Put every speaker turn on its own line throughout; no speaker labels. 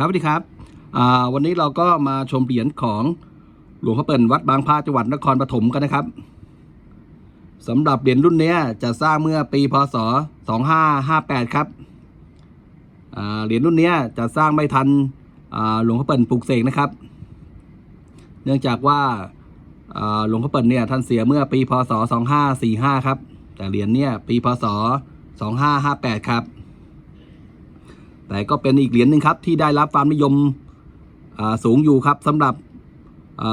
ครับสวัสดีครับวันนี้เราก็มาชมเหรียญของหลวงพ่อเปิ่นวัดบางพระจังหวัดนครปฐมกันนะครับสำหรับเหรียญรุ่นเนี้ยจะสร้างเมื่อปีพศ 2558 ครับเหรียญรุ่นเนี้ยจะสร้างไม่ทันหลวงพ่อเปิ่นปลูกเสกนะครับ เนื่องจากว่าอ่าหลวงพ่อเปิ่นเนี่ยท่านเสียเมื่อปีพศ 2545 ครับ แต่เหรียญเนี่ยปีพศ 2558 ครับ แต่ก็เป็นอีกเหรียญหนึ่งครับที่ได้รับความนิยมสูงอยู่ครับสำหรับ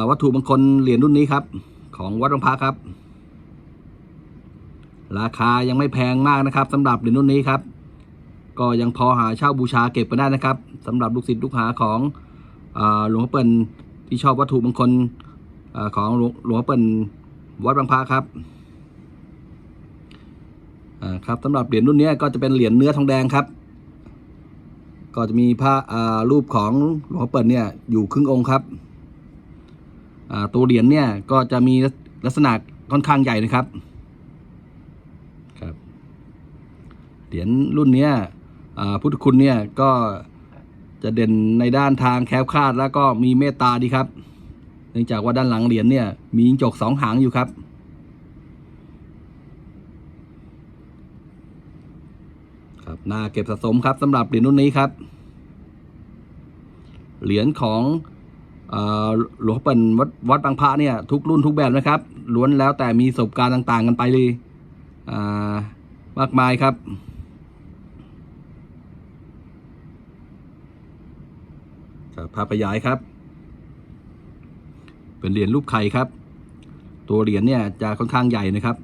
วัตถุมงคลเหรียญรุ่นนี้ครับ ของวัดหลวงพระครับ ราคายังไม่แพงมากนะครับสำหรับเหรียญรุ่นนี้ครับ ก็ยังพอหาเช่าบูชาเก็บกันได้นะครับสำหรับลูกศิษย์ลูกหาของหลวงพ่อเปิ่นที่ชอบวัตถุมงคลอของหลวงพ่อเปิ่นวัดบางพระครับครับสำหรับเหรียญรุ่นนี้ก็จะเป็นเหรียญเนื้อทองแดงครับ ก็จะมีพระรูปของหลวงพ่อเปิ่นเนี่ยอยู่ครึ่งองค์ครับตัวเหรียญเนี่ยก็จะมีลักษณะค่อนข้างใหญ่นะครับครับเหรียญรุ่นเนี้ยพุทธคุณเนี่ยก็จะเด่นในด้านทางแคล้วคาดแล้วก็มีเมตตาดีครับ เนื่องจากว่าด้านหลังเหรียญเนี่ยมีจิ้งจกสองหางอยู่ครับ ครับ น่าเก็บสะสมครับสำหรับเหรียญรุ่นนี้ครับ เหรียญของอหลวงพ่อเปิ่นวัดวัดบางพระเนี่ย ทุกรุ่นทุกแบบนะครับล้วนแล้วแต่มีประสบการณ์ต่าง ๆ กันไปเลยมากมายครับครับภาพขยายครับ เป็นเหรียญรูปไข่ครับ ตัวเหรียญเนี่ยจะค่อนข้างใหญ่นะครับ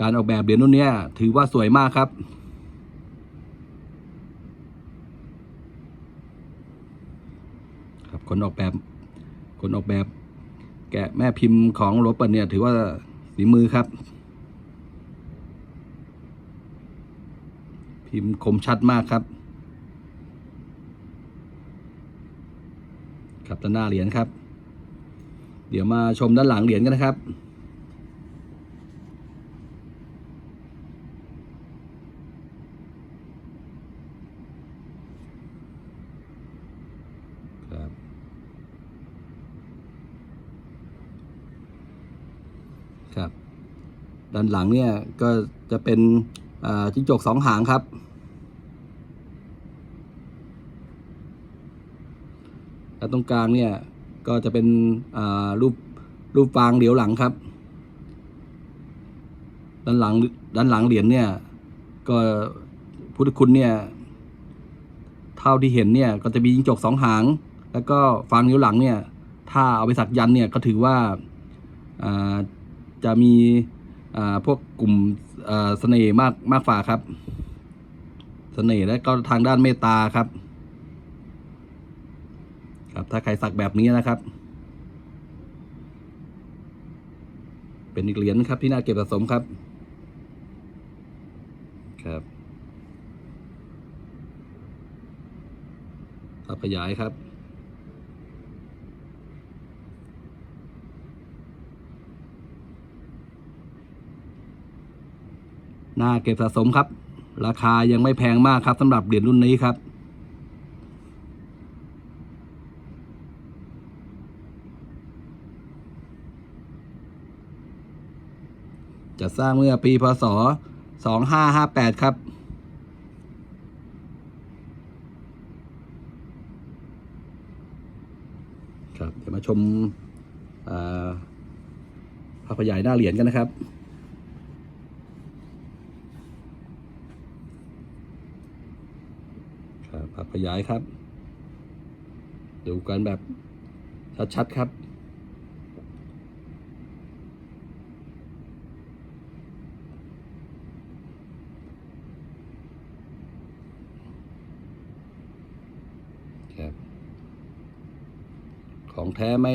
การออกแบบเหรียญรุ่นเนี้ยถือว่าสวยมากครับครับคนออกแบบ คนออกแบบ แกะแม่พิมพ์ของโรเปิลเนี่ย ถือว่าฝีมือครับ พิมพ์คมชัดมากครับ ครับด้านหน้าเหรียญครับ เดี๋ยวมาชมด้านหลังเหรียญกันนะครับ ครับ ด้านหลังเนี่ยก็จะเป็นจิ้งจกสองหางครับ แล้วตรงกลางเนี่ยก็จะเป็นรูปรูปฟางเหลียวหลังครับ ด้านหลังด้านหลังเหรียญเนี่ยก็พุทธคุณเนี่ยเท่าที่เห็นเนี่ยก็จะมียิงจกสองหาง แล้วก็ฟางนิ้วหลังเนี่ย ถ้าเอาไปสักยันเนี่ยก็ถือว่าาจะมี พวกกลุ่มเสน่ห์มากมากฝ่าครับ เสน่ห์และก็ทางด้านเมตตาครับ ครับ ถ้าใครสักแบบนี้นะครับ เป็นอีกเหรียญครับที่น่าเก็บสะสมครับ ครับขยายครับ น่าเก็บสะสมครับ ราคายังไม่แพงมากครับสำหรับเหรียญรุ่นนี้ครับ จะสร้างเมื่อปีพศ 2558 ครับครับเดี๋ยวมาชมอ่าภาพขยายหน้าเหรียญกันนะครับ ครับขยายครับ ดูกันแบบชัดๆครับครับ ของแท้ไม่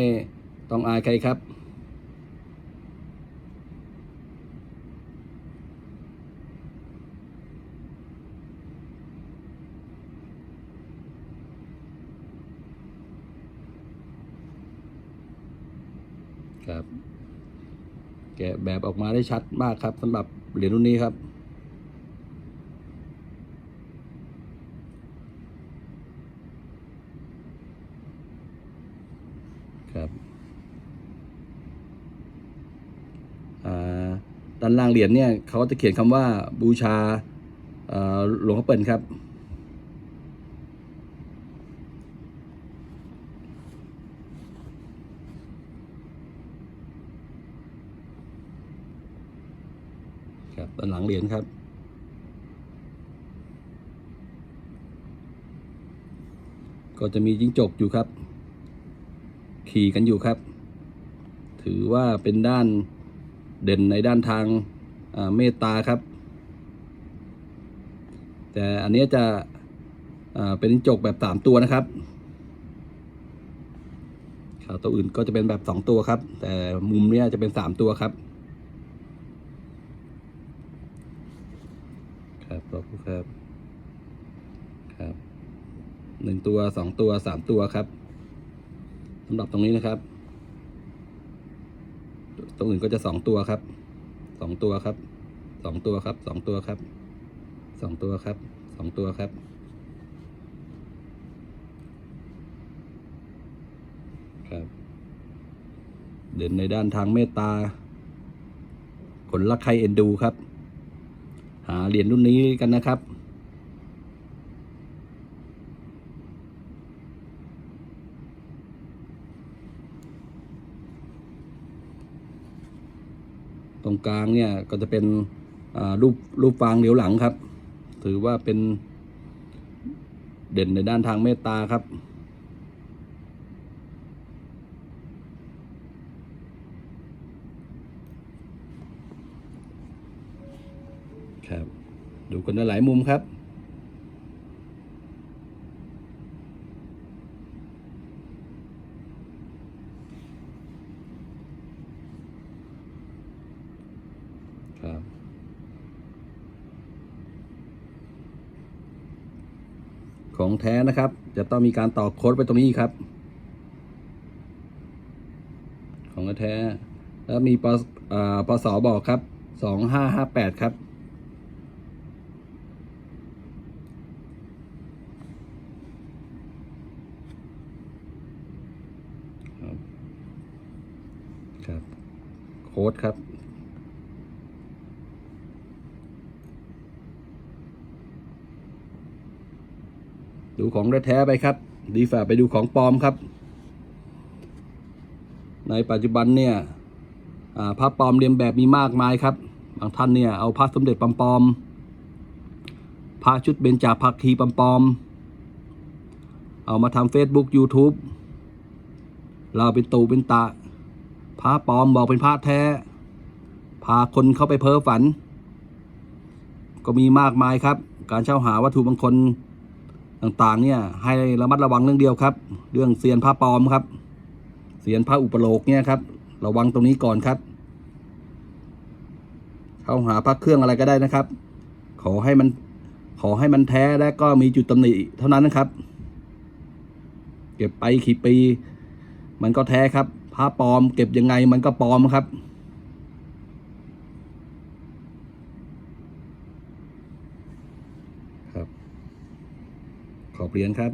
ต้องอายใครครับ ครับ แกะแบบออกมาได้ชัดมากครับสำหรับเหรียญรุ่นนี้ครับ ครับด้านล่างเหรียญเนี่ยเขาจะเขียนคำว่าบูชาหลวงพ่อเปิ่นครับ ครับด้านหลังเหรียญครับ ก็จะมีจิ้งจกอยู่ครับ ขี่กันอยู่ครับ ถือว่าเป็นด้านเด่นในด้านทางเมตตาครับ แต่อันนี้จะเป็นจิ้งจกแบบสามตัวนะครับขาวตัวอื่นก็จะเป็นแบบสองตัวครับ แต่มุมเนี้ยจะเป็นสามตัวครับ ครับครับหนึ่งตัวสองตัวสามตัวครับสำหรับตรงนี้นะครับ ตรงอื่นก็จะสองตัวครับสองตัวครับสองตัวครับสองตัวครับสองตัวครับสองตัวครับครับ เด่นในด้านทางเมตตาคนรักใครเอ็นดูครับ หาเหรียญรุ่นนี้กันนะครับ ตรงกลางเนี่ยก็จะเป็นรูปรูปฟางเหลียวหลังครับ ถือว่าเป็นเด่นในด้านทางเมตตาครับ ดูกันหลายมุมครับ ครับของแท้นะครับ จะต้องมีการต่อโค้ดไปตรงนี้ครับ ของแท้แล้วมีปอ่าปสบอกครับสองหห้าแปดครับครับ ครับ โค้ดครับดูของแท้ไปครับ ดีฝ่าไปดูของปลอมครับ ในปัจจุบันเนี่ยอ่าพระปลอมเรียนแบบมีมากมายครับ บางท่านเนี่ยเอาพระสมเด็จปลอมๆพระชุดเบญจาภาคีปลอมๆเอามาทำ Facebook YouTube เราเป็นตูเป็นตะ พระปลอมบอกเป็นพระแท้ พาคนเข้าไปเพ้อฝัน ก็มีมากมายครับ การเช่าหาวัตถุมงคลต่างๆ เนี่ย ให้ระมัดระวังเรื่องเดียวครับ เรื่องเซียนพระปลอมครับเสียนพระอุปโลกเนี่ยครับ ระวังตรงนี้ก่อนครับ เข้าหาพระเครื่องอะไรก็ได้นะครับ ขอให้มัน ขอให้มันแท้และก็มีจุดตำหนิเท่านั้นนะครับ เก็บไปกี่ปี มันก็แท้ครับ พระปลอมเก็บยังไงมันก็ปลอมครับ ครับ ขอบเหรียญครับ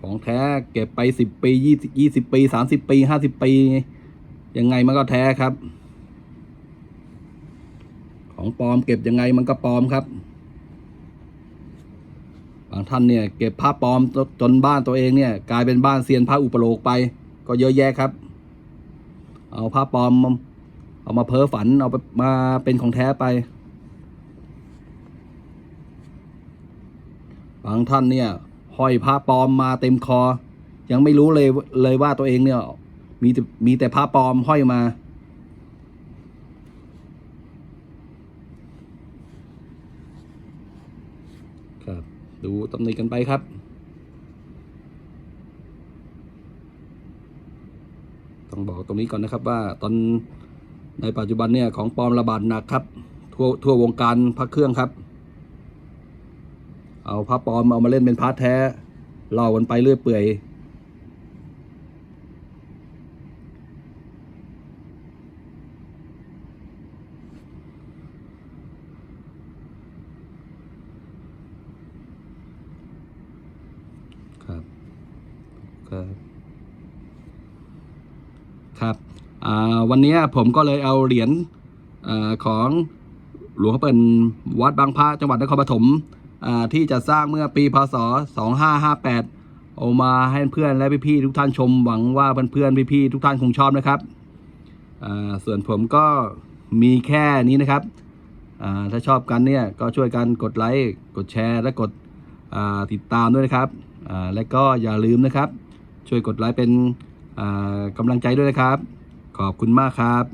ของแท้เก็บไปสิบปียี่สิบยี่สิบปีสามสิบปีห้าสิบปี ยังไงมันก็แท้ครับ ของปลอมเก็บยังไงมันก็ปลอมครับ บางท่านเนี่ยเก็บผ้าปลอมจนบ้านตัวเองเนี่ยกลายเป็นบ้านเซียนพระอุปโลกไป ก็เยอะแยะครับ เอาผ้าปลอมเอามาเพ้อฝันเอาไปมาเป็นของแท้ไป บางท่านเนี่ยห้อยผ้าปลอมมาเต็มคอ ยังไม่รู้เลยเลยว่าตัวเองเนี่ยมีแต่มีแต่ผ้าปลอมห้อยมา ครับ ดูตำหนิกันไปครับ ต้องบอกตรงนี้ก่อนนะครับว่าตอนในปัจจุบันเนี่ยของปลอมระบาดหนักครับ ทั่วทั่ววงการพระเครื่องครับ เอาพระปลอมเอามาเล่นเป็นพระแท้เล่ากันไปเรื่อยเปื่อย ครับครับครับวันนี้ผมก็เลยเอาเหรียญอของหลวงพ่อเปิ่นวัดบางพระจังหวัดนครปฐมที่จะสร้างเมื่อปีพศ 2558 เอามาให้เพื่อนและพี่ๆทุกท่านชม หวังว่าเพื่อนๆพี่ๆทุกท่านคงชอบนะครับ ส่วนผมก็มีแค่นี้นะครับ ถ้าชอบกันเนี่ยก็ช่วยกันกดไลค์ กดแชร์ และกดติดตามด้วยนะครับ และก็อย่าลืมนะครับ ช่วยกดไลค์เป็นกำลังใจด้วยนะครับ ขอบคุณมากครับ